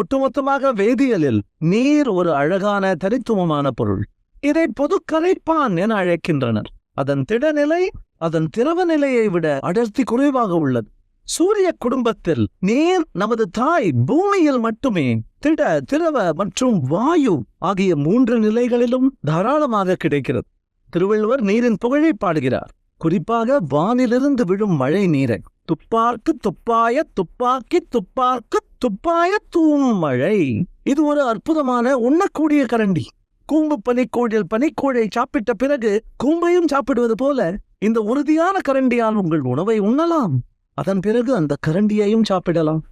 ஒட்டுமொத்தமாக வேதியியலில் நீர் ஒரு அழகான தனித்துவமான பொருள். இதை பொது கரைப்பான் என அழைக்கின்றனர். அதன் திடநிலை அதன் திரவ நிலையை விட அடர்த்தி குறைவாக உள்ளது. சூரிய குடும்பத்தில் நீர் நமது தாய் பூமியில் மட்டுமே திட திரவ மற்றும் வாயு ஆகிய மூன்று நிலைகளிலும் தாராளமாக கிடைக்கிறது. திருவள்ளுவர் நீரின் புகழை பாடுகிறார். குறிப்பாக வானிலிருந்து விழும் மழை நீரை. துப்பார்க்கு துப்பாய துப்பாக்கி துப்பார்க்கு துப்பாய தூம் மழை. இது ஒரு அற்புதமான உண்ணக்கூடிய கரண்டி. கூம்பு பனிக்கோழில் பனிக்கோழை சாப்பிட்ட பிறகு கூம்பையும் சாப்பிடுவது போல இந்த உறுதியான கரண்டியால் உங்கள் உணவை உண்ணலாம். அதன் பிறகு அந்த கரண்டியையும் சாப்பிடலாம்.